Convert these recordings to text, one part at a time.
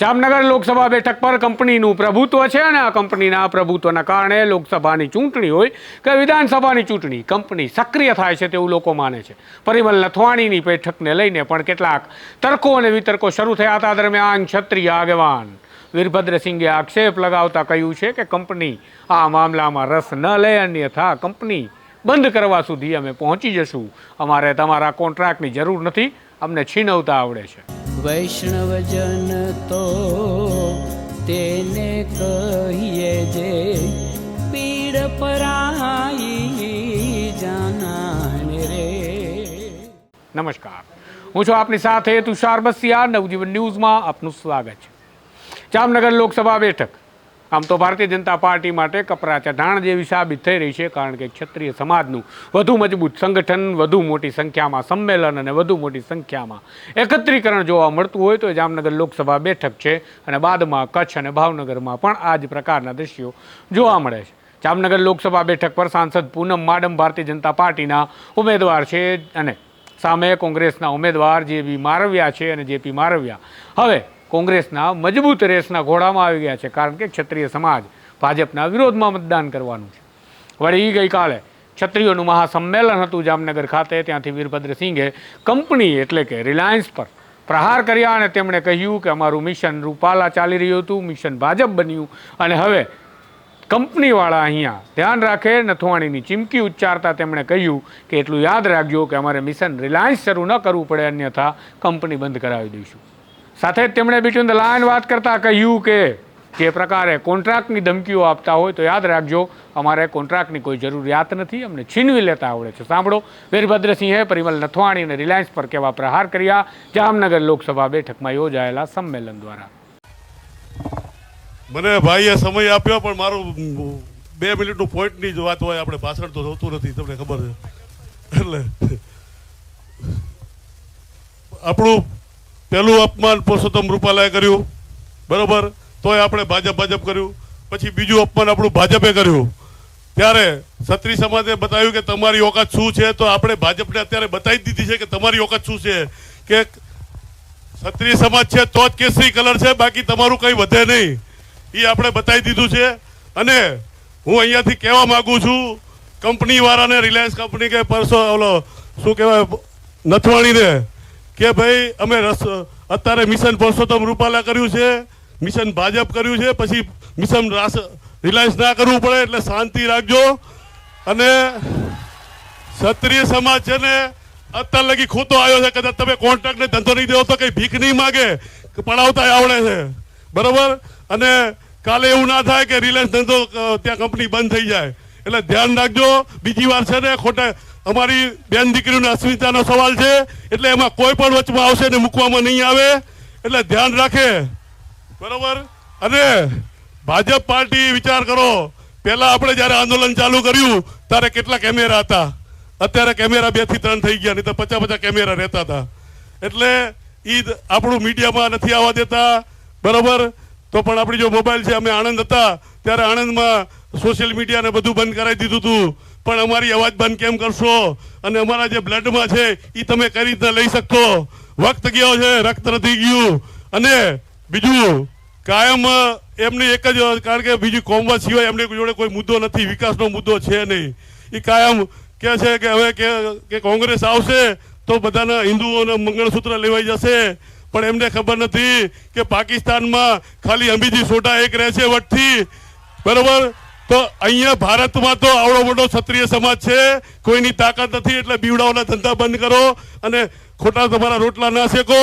જામનગર લોકસભા બેઠક પર કંપનીનું પ્રભુત્વ છે અને આ કંપનીના પ્રભુત્વના કારણે લોકસભાની ચૂંટણી હોય કે વિધાનસભાની ચૂંટણી કંપની સક્રિય થાય છે તેવું લોકો માને છે. પરિમલ નથવાણીની બેઠકને લઈને પણ કેટલાક તર્કો અને વિતર્કો શરૂ થયા હતા. દરમિયાન ક્ષત્રિય આગેવાન વીરભદ્રસિંહે આક્ષેપ લગાવતા કહ્યું છે કે કંપની આ મામલામાં રસ ન લે, અન્યથા કંપની બંધ કરવા સુધી અમે પહોંચી જશું. અમારે તમારા કોન્ટ્રાક્ટની જરૂર નથી. અમને છીનવતા આવડે છે. વૈષ્ણવજન તો તેને કહીએ જે પીડ પરાઈ જાનાને રે. નમસ્કાર. હું છું આપની સાથે તુષાર બસિયા. નવજીવન ન્યૂઝમાં આપનું સ્વાગત છે. જામનગર લોકસભા બેઠક. આમ તો ભારતીય જનતા પાર્ટી માટે કપરા ચઢાણ જેવી સાબિત થઈ રહી છે, કારણ કે ક્ષત્રિય સમાજનું વધુ મજબૂત સંગઠન, વધુ મોટી સંખ્યામાં સંમેલન અને વધુ મોટી સંખ્યામાં એકત્રીકરણ જોવા મળતું હોય તો જામનગર લોકસભા બેઠક છે અને બાદમાં કચ્છ અને ભાવનગરમાં પણ આ જ પ્રકારના દ્રશ્યો જોવા મળે છે. જામનગર લોકસભા બેઠક પર સાંસદ પૂનમ માડમ ભારતીય જનતા પાર્ટીના ઉમેદવાર છે અને સામે કોંગ્રેસના ઉમેદવાર જેપી મારવિયા છે અને જેપી મારવિયા. હવે કોંગ્રેસના મજબૂત રેસના ઘોડામાં આવી ગયા છે, કારણ કે ક્ષત્રિય સમાજ ભાજપના વિરોધમાં મતદાન કરવાનું છે. વળી ગઈકાલે ક્ષત્રિયોનું મહાસંમેલન હતું જામનગર ખાતે, ત્યાંથી વીરભદ્રસિંહે કંપની એટલે કે રિલાયન્સ પર પ્રહાર કર્યા અને તેમણે કહ્યું કે અમારું મિશન રૂપાલા ચાલી રહ્યું હતું, મિશન ભાજપ બન્યું અને હવે કંપનીવાળા અહીંયા ધ્યાન રાખે, નથવાણીની ચીમકી ઉચ્ચારતા તેમણે કહ્યું કે એટલું યાદ રાખજો કે અમારે મિશન રિલાયન્સ શરૂ ન કરવું પડે, અન્યથા કંપની બંધ કરાવી દઈશું. સાથે જ તેમણે બિટવીન ધ લાઇન વાત કરતાં કહ્યું કે જે પ્રકારે કોન્ટ્રાક્ટની ધમકીઓ આપતા હોય તો યાદ રાખજો, અમારે કોન્ટ્રાક્ટની કોઈ જરૂરિયાત નથી, અમને છીનવી લેતા આવડે છે. સાંભળો, વીરભદ્રસિંહે પરિમલ નથવાણી અને રિલાયન્સ પર કેવા પ્રહાર કર્યા, જામનગર લોકસભા બેઠકમાં યોજાયેલા સંમેલન દ્વારા. મને ભાઈએ સમય આપ્યો, પણ મારું બે મિનિટનું પોઈન્ટની જ વાત હોય, આપણે ભાષણ તો થતું નથી, તમને ખબર છે. એટલે, આપણું પહેલું અપમાન પુરુષોત્તમ રૂપાલાએ કર્યું, બરાબર? તોય આપણે ભાજપ ભાજપ કર્યું. પછી બીજું અપમાન આપણું ભાજપે કર્યું. ત્યારે સત્રી સમાજે બતાવ્યું કે તમારી ઓકાત શું છે? તો આપણે ભાજપને અત્યારે બતાવી દીધી છે કે તમારી ઓકાત શું છે? કે ક્ષત્રિય સમાજ છે તો જ કેસરી કલર છે, બાકી તમારું કંઈ વધે નહીં. એ આપણે બતાવી દીધું છે. અને હું અહીંયાથી કહેવા માગું છું, કંપનીવાળાને રિલાયન્સ કંપની કે પરસો ઓલો, શું કહેવાય, નથવાણીને કે ભાઈ, અમે અત્યારે મિશન પરસોત્તમ રૂપાલા કર્યું છે, મિશન ભાજપ કર્યું છે, પછી મિશન રિલાયન્સ ના કરવું પડે, એટલે શાંતિ રાખજો. અને ક્ષત્રિય સમાજ છે ને, અત્યાર લગી ખોટો આવ્યો છે, કદાચ તમે કોન્ટ્રાક્ટ ને ધંધો નહીં દેવો તો કઈ ભીખ નહીં માગે પડાવતા આવડે છે. બરોબર? અને કાલે એવું ના થાય કે રિલાયન્સ ધંધો ત્યાં કંપની બંધ થઈ જાય. એટલે ધ્યાન રાખજો. બીજી વાર છે ને ખોટા અમારી બેન દીકરીઓની અસ્મિતાનો સવાલ છે. એટલે એમાં કોઈ પણ વચમાં આવશે ને મૂકવામાં નહીં આવે. એટલે ધ્યાન રાખે. બરોબર? અને ભાજપ પાર્ટી વિચાર કરો. પહેલાં આપણે જ્યારે આંદોલન ચાલુ કર્યું, ત્યારે કેટલા કેમેરા હતા? અત્યારે કેમેરા બેથી ત્રણ થઈ ગયા, નહીં તો પચાસ પચાસ કેમેરા રહેતા હતા. એટલે એ આપણું મીડિયામાં નથી આવવા દેતા. બરોબર? તો પણ આપણી જો મોબાઈલ છે, અમે આણંદ હતા. ત્યારે આણંદમાં સોશિયલ મીડિયાને બધું બંધ કરાવી દીધું હતું પણ અમારી અવાજ બંધ કેમ કરશો? અને અમારા જે બ્લડમાં છે એ તમે કઈ રીતના લઈ શકશો? વખત ગયો છે, રક્ત નથી ગયું. અને બીજું, કાયમ એમની એક જ કારણ કે બીજી કોમવા સિવાય એમની જોડે કોઈ મુદ્દો નથી, વિકાસનો મુદ્દો છે નહીં. એ કાયમ કે છે કે હવે કે કોંગ્રેસ આવશે તો બધાના હિન્દુઓના મંગળસૂત્ર લેવાઈ જશે. પણ એમને ખબર નથી કે પાકિસ્તાનમાં ખાલી અંબીજી સોટા એક રહે છે વટથી. બરોબર? તો અહીંયા ભારતમાં તો આવડો મોટો ક્ષત્રિય સમાજ છે. કોઈની તાકાત નથી, એટલે બીવડાઓના ધંધા બંધ કરો અને ખોટા તમારા રોટલા ના શેકો.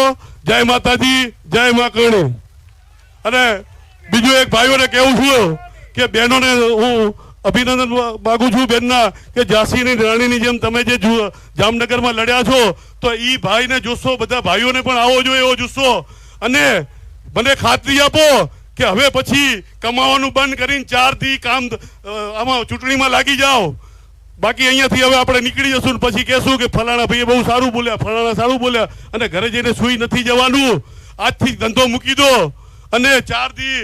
જય માતાજી, જય મા કર્ણ. અને બીજું એક ભાઈઓને કેવું છું કે બહેનોને હું અભિનંદન માગું છું બેનના કે ઝાંસીની રાણીની જેમ તમે જે જામનગરમાં લડ્યા છો, તો એ ભાઈને જોશો બધા ભાઈઓને પણ આવો જોઈએ એવો જુસ્સો. અને મને ખાતરી આપો કે હવે પછી કમાવાનું બંધ કરીને ચારથી કામ આમાં ચૂંટણીમાં લાગી જાઓ. બાકી અહીંયાથી હવે આપણે નીકળી જશું પછી કહેશું કે ફલાણા ભાઈએ બહુ સારું બોલ્યા, ફલાણા સારું બોલ્યા, અને ઘરે જઈને સુઈ નથી જવાનું. આજથી ધંધો મૂકી દો અને ચારથી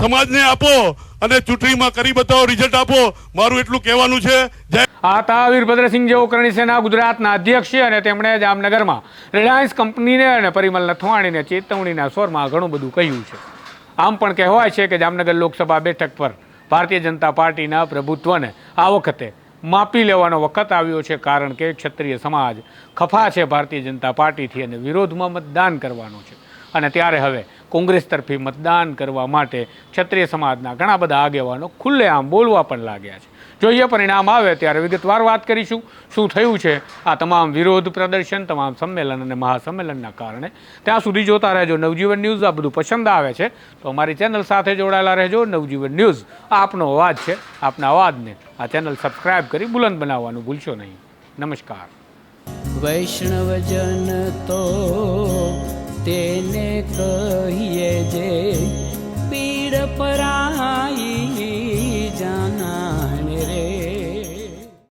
સમાજને આપો અને ચૂંટણીમાં કરી બતાવો રિઝલ્ટ આપો. મારું એટલું કહેવાનું છે. જય આ તા વીરભદ્રસિંહ જેવો સેના ગુજરાતના અધ્યક્ષ છે અને તેમણે જામનગરમાં રિલાયન્સ કંપનીને અને પરિમલ નથવાણીને ચેતવણીના સ્વરમાં ઘણું બધું કહ્યું છે. આમ પણ કહેવાય છે કે જામનગર લોકસભા બેઠક પર ભારતીય જનતા પાર્ટીના પ્રભુત્વને આ વખતે માપી લેવાનો વખત આવ્યો છે કારણ કે ક્ષત્રિય સમાજ ખફા છે ભારતીય જનતા પાર્ટીથી અને વિરોધમાં મતદાન કરવાનું છે. અને ત્યારે હવે કોંગ્રેસ તરફી મતદાન કરવા માટે ક્ષત્રિય સમાજના ઘણા બધા આગેવાનો ખુલ્લેઆમ બોલવા પણ લાગ્યા છે. જોઈએ પરિણામ આવે ત્યારે વિગતવાર વાત કરીશું. શું થયું છે? આ તમામ વિરોધ પ્રદર્શન, તમામ સંમેલન અને મહાસંમેલનના કારણે. ત્યાં સુધી જોતા રહેજો નવજીવન ન્યૂઝ. આ બધું પસંદ આવે છે તો અમારી ચેનલ સાથે જોડાયેલા રહેજો. નવજીવન ન્યૂઝ આપનો અવાજ છે. આપના અવાજને આ ચેનલ સબસ્ક્રાઈબ કરી બુલંદ બનાવવાનું ભૂલશો નહીં. નમસ્કાર. વૈષ્ણવજન તો તેને કહીએ જે